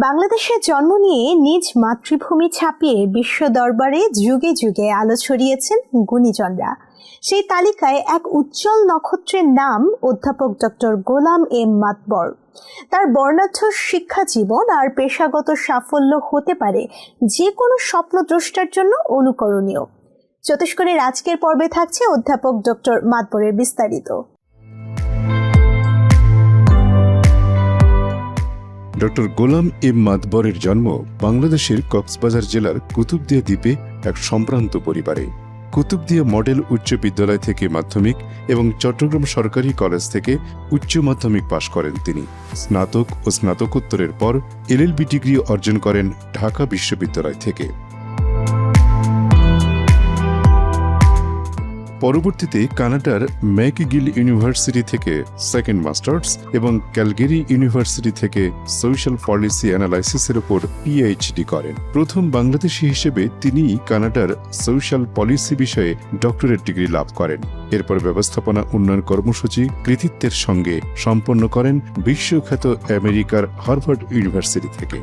বাংলাদেশে জন্ম নিয়ে নিজ মাতৃভূমি ছাপিয়ে বিশ্ব দরবারে যুগে যুগে আলো ছড়িয়েছেন গুণীজনরা। সেই তালিকায় এক উজ্জ্বল নক্ষত্রের নাম অধ্যাপক ডক্টর গোলাম এম মাতবর। তার বর্ণাঢ্য শিক্ষা জীবন আর পেশাগত সাফল্য হতে পারে যে কোনো স্বপ্নদ্রষ্টার জন্য অনুকরণীয়। চতুষ্করের আজকের পর্বে থাকছে অধ্যাপক ডক্টর মাতবরের বিস্তারিত। ডক্টর গোলাম এম মাদবরের জন্ম বাংলাদেশের কক্সবাজার জেলার কুতুবদিয়া দ্বীপে এক সম্ভ্রান্ত পরিবারে। কুতুবদিয়া মডেল উচ্চ বিদ্যালয় থেকে মাধ্যমিক এবং চট্টগ্রাম সরকারি কলেজ থেকে উচ্চ মাধ্যমিক পাশ করেন তিনি। স্নাতক ও স্নাতকোত্তরের পর এলএলবি ডিগ্রি অর্জন করেন ঢাকা বিশ্ববিদ্যালয় থেকে। পরবর্তীতে কানাডার ম্যাকগিল ইউনিভার্সিটি থেকে সেকেন্ড মাস্টার্স এবং ক্যালগেরি ইউনিভার্সিটি থেকে সোশ্যাল পলিসি অ্যানালাইসিসের উপর পিএইচডি করেন। প্রথম বাংলাদেশি হিসেবে তিনি কানাডার সোশ্যাল পলিসি বিষয়ে ডক্টরেট ডিগ্রি লাভ করেন। এরপর ব্যবস্থাপনা উন্নয়ন কর্মসূচি কৃতিত্বের সঙ্গে সম্পন্ন করেন বিশ্বখ্যাত আমেরিকার হার্ভার্ড ইউনিভার্সিটি থেকে।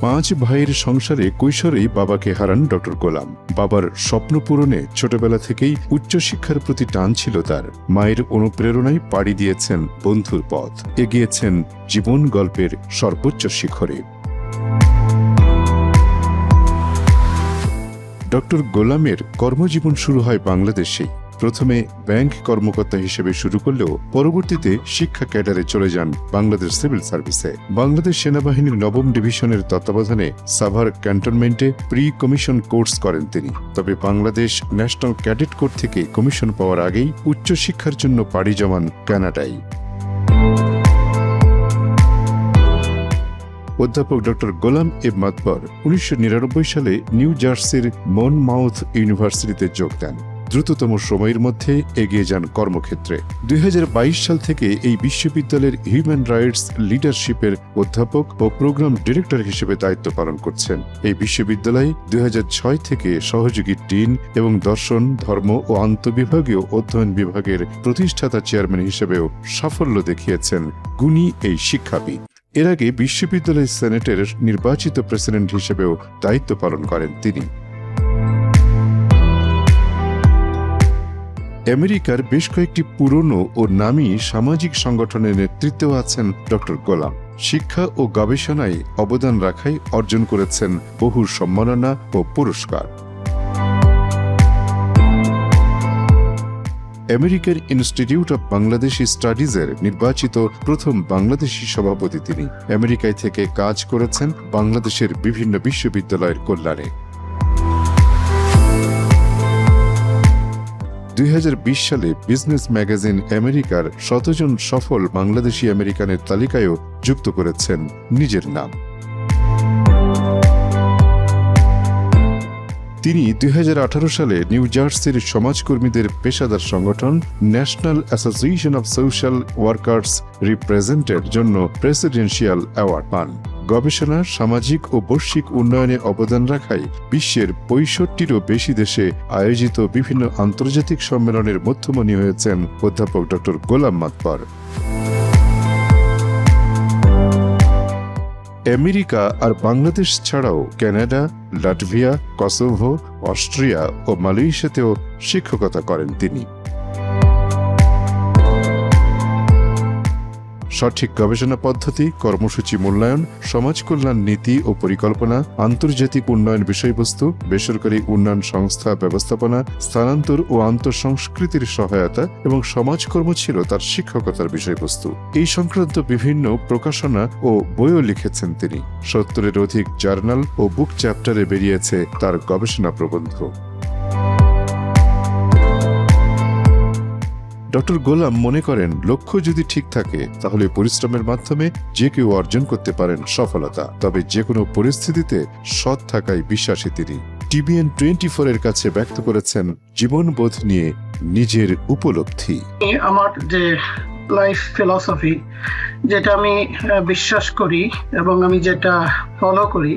পাঁচ ভাইয়ের সংসারে কৈশোরেই বাবাকে হারান ডক্টর গোলাম। বাবার স্বপ্ন পূরণে ছোটবেলা থেকেই উচ্চশিক্ষার প্রতি টান ছিল তার। মায়ের অনুপ্রেরণায় পাড়ি দিয়েছেন বন্ধুর পথ। এগিয়েছেন জীবন গল্পের সর্বোচ্চ শিখরে। ডক্টর গোলামের কর্মজীবন শুরু হয় বাংলাদেশেই। প্রথমে ব্যাংক কর্মকর্তা হিসেবে শুরু করলেও পরবর্তীতে শিক্ষা ক্যাডারে চলে যান বাংলাদেশ সিভিল সার্ভিসে। বাংলাদেশ সেনাবাহিনীর নবম ডিভিশনের তত্ত্বাবধানে সাভার ক্যান্টনমেন্টে প্রি কমিশন কোর্স করেন তিনি। তবে বাংলাদেশ ন্যাশনাল ক্যাডেট কোর থেকে কমিশন পাওয়ার আগেই উচ্চশিক্ষার জন্য পাড়ি জমান কানাডায় অধ্যাপক ডক্টর গোলাম এব মাতবর উনিশশো নিরানব্বই সালে নিউ জার্সির মন মাউথ ইউনিভার্সিটিতে যোগ দেন। দ্রুততম সময়ের মধ্যে এগিয়ে যান কর্মক্ষেত্রে। দুই হাজার বাইশ সাল থেকে এই বিশ্ববিদ্যালয়ের হিউম্যান রাইটস লিডারশিপের অধ্যাপক ও প্রোগ্রাম ডিরেক্টর হিসেবে দায়িত্ব পালন করছেন। এই বিশ্ববিদ্যালয় দুই হাজার ছয় থেকে সহযোগী ডিন এবং দর্শন, ধর্ম ও আন্তবিভাগীয় অধ্যয়ন বিভাগের প্রতিষ্ঠাতা চেয়ারম্যান হিসেবেও সাফল্য দেখিয়েছেন গুণী এই শিক্ষাবিদ। এর আগে বিশ্ববিদ্যালয় সেনেটের নির্বাচিত প্রেসিডেন্ট হিসেবেও দায়িত্ব পালন করেন তিনি। আমেরিকার বেশ কয়েকটি পুরনো ও নামী সামাজিক সংগঠনের নেতৃত্বে আছেন ডক্টর গোলাম। শিক্ষা ও গবেষণায় অবদান রাখায় অর্জন করেছেন বহু সম্মাননা ও পুরস্কার। আমেরিকার ইনস্টিটিউট অব বাংলাদেশি স্টাডিজের নির্বাচিত প্রথম বাংলাদেশি সভাপতি তিনি। আমেরিকায় থেকে কাজ করেছেন বাংলাদেশের বিভিন্ন বিশ্ববিদ্যালয়ের কল্যাণে। দুই হাজার বিশ সালে বিজনেস ম্যাগাজিন আমেরিকার শতজন সফল বাংলাদেশি আমেরিকানের তালিকায়ও যুক্ত করেছেন নিজের নাম। তিনি দুই হাজার আঠারো সালে নিউ জার্সির সমাজকর্মীদের পেশাদার সংগঠন national association of social workers রিপ্রেজেন্টের জন্য প্রেসিডেন্সিয়াল অ্যাওয়ার্ড পান। গবেষণা, সামাজিক ও বৈশ্বিক উন্নয়নে অবদান রাখায় বিশ্বের পঁয়ষট্টিরও বেশি দেশে আয়োজিত বিভিন্ন আন্তর্জাতিক সম্মেলনের মধ্যমণি হয়েছেন অধ্যাপক ড. গোলাম মাতবর। আমেরিকা আর বাংলাদেশ ছাড়াও কানাডা, লাটভিয়া, কসোভো, অস্ট্রিয়া ও মালয়েশিয়াতেও শিক্ষকতা করেন তিনি। সঠিক গবেষণা পদ্ধতি, কর্মসূচি মূল্যায়ন, সমাজ কল্যাণ নীতি ও পরিকল্পনা, আন্তর্জাতিক উন্নয়ন বিষয়বস্তু, বেসরকারি উন্নয়ন সংস্থা ব্যবস্থাপনা, স্থানান্তর ও আন্তঃসংস্কৃতির সহায়তা এবং সমাজকর্ম ছিল তার শিক্ষকতার বিষয়বস্তু। এই সংক্রান্ত বিভিন্ন প্রকাশনা ও বইও লিখেছেন তিনি। সত্তরের অধিক জার্নাল ও বুক চ্যাপ্টারে বেরিয়েছে তার গবেষণা প্রবন্ধ। ডক্টর গোলাম মনে করেন, লক্ষ্য যদি ঠিক থাকে, তাহলে পরিশ্রমের মাধ্যমে যে কেউ অর্জন করতে পারেন সফলতা। তবে যে কোনো পরিস্থিতিতে সৎ থাকায় বিশ্বাসী তিনি। টিবিএন টোয়েন্টি ফোর এর কাছে ব্যক্ত করেছেন, জীবনবোধ নিয়ে নিজের উপলব্ধি। আমার যে লাইফ ফিলসফি যেটা আমি বিশ্বাস করি এবং আমি যেটা ফলো করি,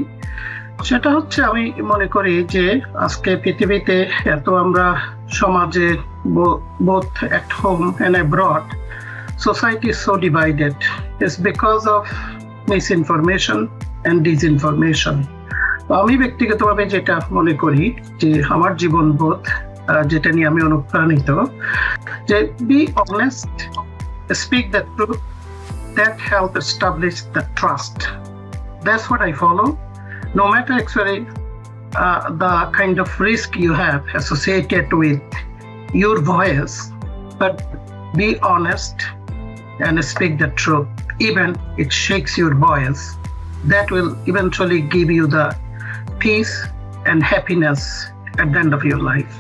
সেটা হচ্ছে আমি মনে করি যে আজকে পৃথিবীতে এত আমরা সমাজে both at home and abroad society is so divided is because of misinformation and disinformation. তো আমি ব্যক্তিগতভাবে যেটা মনে করি যে আমার জীবনবোধ আহ, যেটা নিয়ে আমি অনুপ্রাণিত যে be honest speak the truth that help establish the trust that's what I follow no matter actually uh, the kind of risk you have associated with your voice, but be honest and speak the truth, even it shakes your voice. That will eventually give you the peace and happiness at the end of your life.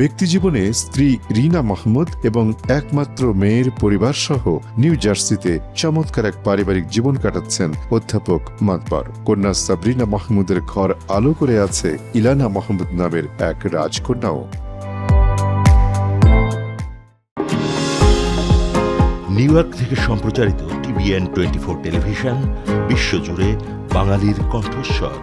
ব্যক্তিজীবনে স্ত্রী রিনা মাহমুদ এবং একমাত্র মেয়ের পরিবার সহ new জার্সিতে চমৎকার এক পারিবারিক জীবন কাটাচ্ছেন অধ্যাপক মাতবর। কন্যা সাবরিনা মাহমুদের ঘর আলো করে আছে ইলানা মাহমুদ নামের এক রাজকন্যাও। নিউ ইয়র্ক থেকে সম্প্রচারিত টিভিএন টোয়েন্টি ফোর টেলিভিশন, বিশ্বজুড়ে বাঙালির কণ্ঠস্বর।